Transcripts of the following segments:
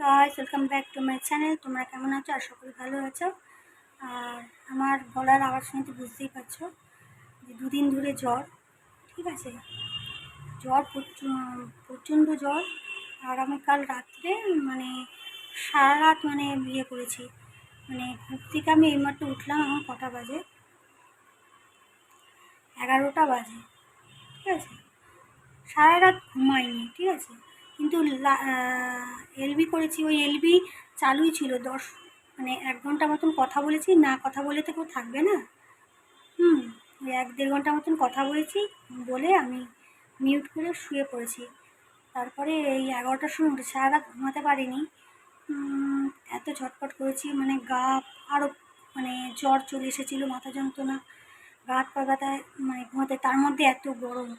Guys welcome back to my channel তোমরা কেমন আছো? আশা করি ভালো আছো। আর আমার গলার আওয়াজ শুনে তো বুঝতেই পারছ যে দুদিন ধরে জ্বর, ঠিক আছে? জ্বর প্রচণ্ড জ্বর। আর আমি কাল রাত্রে মানে সারা রাত মানে বিয়ে করেছি। মানে ঘুম থেকে আমি এই এইমাত্র উঠলাম এখন কটা বাজে? এগারোটা বাজে, ঠিক আছে? সারা রাত ঘুমাইনি, ঠিক আছে? কিন্তু এলবি করেছি, ওই এলবি চালুই ছিল, দশ মানে এক ঘণ্টা মতন কথা বলেছি, না কথা বলে তো কেউ থাকবে না। হুম, ওই এক দেড় ঘণ্টা মতন কথা বলেছি, বলে আমি মিউট করে শুয়ে পড়েছি। তারপরে এই এগারোটার সময় উঠে সারা রাত ঘুমাতে পারিনি। এত ছটফট করেছি মানে গা আরও মানে জ্বর চলে এসেছিল, মাথা যন্ত্রণা, গা হাত পা মানে ঘুমাতে, তার মধ্যে এত গরম।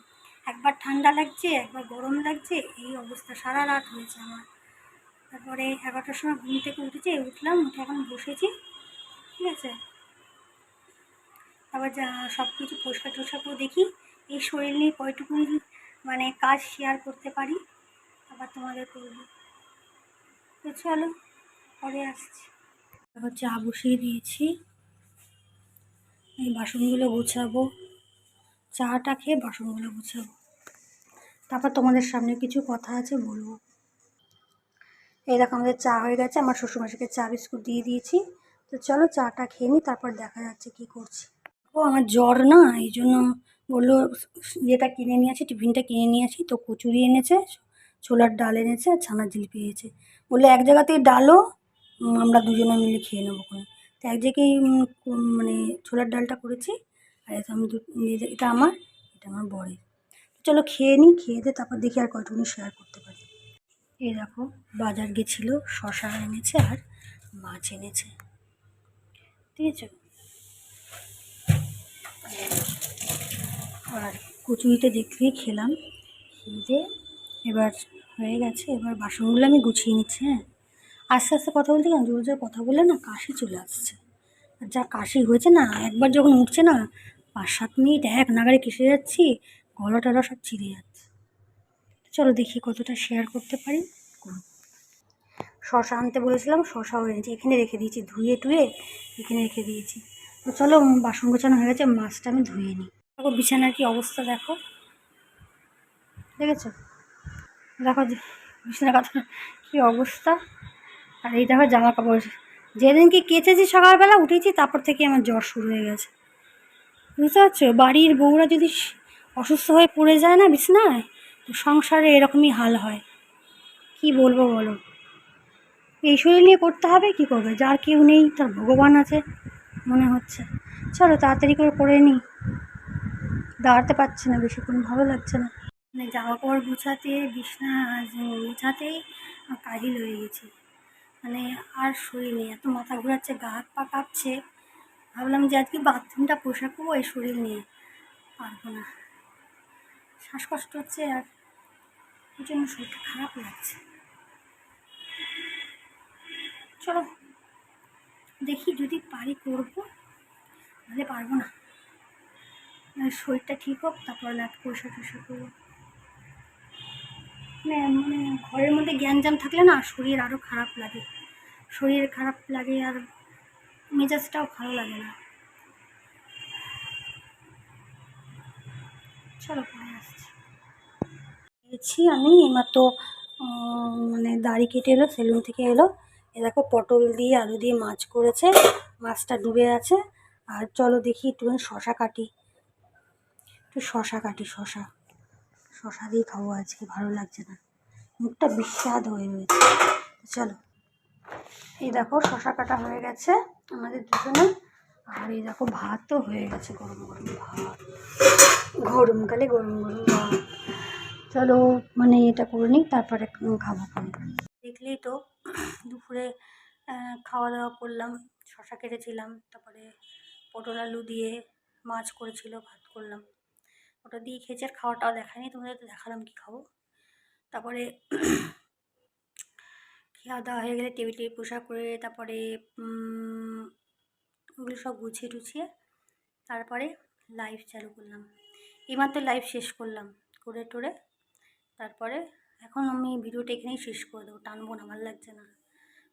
একবার ঠান্ডা লাগছে, একবার গরম লাগছে, এই অবস্থা সারা রাত হয়েছে আমার। তারপরে এগারোটার সময় ঘুম থেকে উঠেছি, উঠলাম, উঠে এখন বসেছি, ঠিক আছে? তারপর যা সব কিছু পরিষ্কার টরিষ্কার করে দেখি, এই শরীর নিয়ে কয়টুকুনি মানে কাজ শেয়ার করতে পারি, আবার তোমাদের করব। চলো, পরে আসছি। তারপর চা বসিয়ে দিয়েছি, এই বাসনগুলো গোছাবো। চাটা খেয়ে বাসনগুলো গুছাবো। তারপর তোমাদের সামনে কিছু কথা আছে বলব। এই দেখো আমাদের চা হয়ে গেছে, আমার শ্বশুরমশাইকে চা বিস্কুট দিয়ে দিয়েছি। তো চলো চাটা খেয়ে নিই তারপর দেখা যাচ্ছে কি করছি। ও, আমার জ্বর না, এই জন্য বলল ইয়েটা কিনে নিয়ে আসি, টিফিনটা কিনে নিয়ে আসি। তো কচুরি এনেছে, ছোলার ডাল এনেছে, আর ছানার জিলিপি এনেছে বলল এক জায়গাতেই ডালও আমরা দুজনে মিলে খেয়ে নেব। কোনো তো এক জায়গায় মানে ছোলার ডালটা করেছি। আর এটা আমি এটা আমার এটা আমার বরের। চলো খেয়ে নিই, খেয়ে দিয়ে তারপর দেখি আর কয়টুকুনি শেয়ার করতে পারি। এই দেখো, বাজার গেছিল, শশা এনেছে আর মাছ এনেছে। ঠিক আছে? আর কচুরিটা দেখলেই খেলাম, খেয়ে এবার হয়ে গেছে, এবার বাসনগুলো আমি গুছিয়ে নিচ্ছি হ্যাঁ? আস্তে আস্তে কথা বলতে কেন জোর জোর কথা বলে না কাশি চলে আসছে। আর যা কাশি হয়েছে না, একবার যখন উঠছে না পাঁচ সাত মিনিট এক নাগারে কেসে যাচ্ছি গলা টলা সব চিড়ে যাচ্ছে। চলো দেখি কতটা শেয়ার করতে পারি। করব। শশা আনতে বলেছিলাম, শশাও এনেছি। এখানে রেখে দিয়েছি, ধুয়ে টুয়ে এখানে রেখে দিয়েছি। তো চলো, বাসন গোছানো হয়ে গেছে, মাছটা আমি ধুয়ে নিই। দেখো বিছানার কি অবস্থা, দেখো। দেখেছ? দেখো বিছানার কথা কী অবস্থা। আর এই দেখো জামা কাপড় যেদিনকে কেচেছি সকালবেলা, উঠেছি, তারপর থেকে আমার জ্বর শুরু হয়ে গেছে। বুঝতে পারছ? বাড়ির বউরা যদি অসুস্থ হয়ে পড়ে যায় না বিছনায়, তো সংসারে এরকমই হাল হয়। কি বলব বলো? এই শরীর নিয়ে করতে হবে, কি করবে? যার কেউ নেই, তার ভগবান আছে, মনে হচ্ছে। চলো, তাড়াতাড়ি করে করে নিই। দাঁড়াতে পারছি না বেশিক্ষণ, ভালো লাগছে না। মানে জামা কাপড় গুছাতে, বিছনা গুছাতেই কাহিল হয়ে গেছি। মানে আর শরীর নেই, এত মাথা ঘোরাচ্ছে, গা হাত পা কাঁপছে। ভাবলাম যে আজকে বাথরুমটা পোশাক করব, এই শরীর নিয়ে পারব না। শ্বাসকষ্ট হচ্ছে আর এই জন্য শরীরটা খারাপ লাগছে। চলো, দেখি যদি পারি করব নাহলে পারব না। মানে শরীরটা ঠিক হোক, তারপর লাট পরিষ্কার টরিষ্কার করব। মানে মানে ঘরের মধ্যে জ্ঞানজাম থাকলে না শরীর আরও খারাপ লাগে। শরীর খারাপ লাগে আর মেজাজটাও ভালো লাগে না। চলো পরে আসছি। আমি, এইমাত্র মানে দাড়ি কেটে এলো, সেলুন থেকে এলো। এ দেখো পটল দিয়ে আলু দিয়ে মাছ করেছে, মাছটা ডুবে আছে। আর চলো দেখি একটুখানি শশা কাটি। একটু শশা কাটি, শশা। শশা দিয়ে খাব আজকে, ভালো লাগছে না। মুখটা বিস্বাদ হয়ে রয়েছে। চলো। এই দেখো শশা কাটা হয়ে গেছে। আমাদের দুজনে। আর এই দেখো ভাতও হয়ে গেছে, গরম গরম ভাত। গরমকালে গরম গরম ভাত। চলো মানে এটা করে নিই, তারপরে খাব দেখলেই তো, দুপুরে খাওয়া দাওয়া করলাম শশা কেটেছিলাম, তারপরে পটল আলু দিয়ে মাছ করেছিল, ভাত করলাম। ওটা দিয়ে খেয়েছি, আর খাওয়াটাও দেখায়নি, তোমাদের দেখালাম কি খাব। তারপরে খাওয়া দাওয়া হয়ে গেলে টেবিল টেবিল পোশাক করে তারপরে ওগুলো সব গুছিয়ে টুছিয়ে তারপরে লাইভ চালু করলাম। এইমাত্র লাইভ শেষ করলাম, করে টোরে। তারপরে এখন আমি ভিডিওটা এখানেই শেষ করে দেবো, টানবো না, ভালো লাগছে না।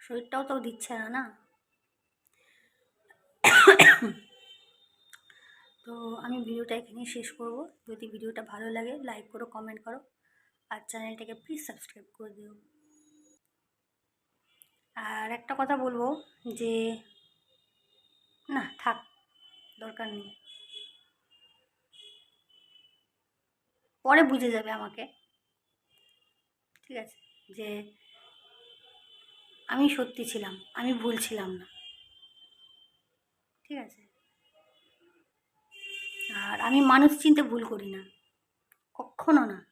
শরীরটাও তো দিচ্ছে না না? তো আমি ভিডিওটা এখানেই শেষ করব। যদি ভিডিওটা ভালো লাগে লাইক করো কমেন্ট করো। আর চ্যানেলটাকে প্লিজ সাবস্ক্রাইব করে দিও। আর একটা কথা বলব যে, না, থাক, দরকার নেই। পরে বুঝে যাবে আমাকে। ঠিক আছে? যে আমি সত্যি ছিলাম, আমি ভুল ছিলাম না। ঠিক আছে? আর আমি মানুষ চিনতে ভুল করি না। কখনো না।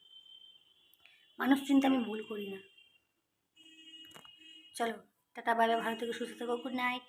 মানুষ চিনতে আমি ভুল করি না। চলো। টাটা বাইরে ভালো থেকে সুস্থ থাকো গুড নাইট।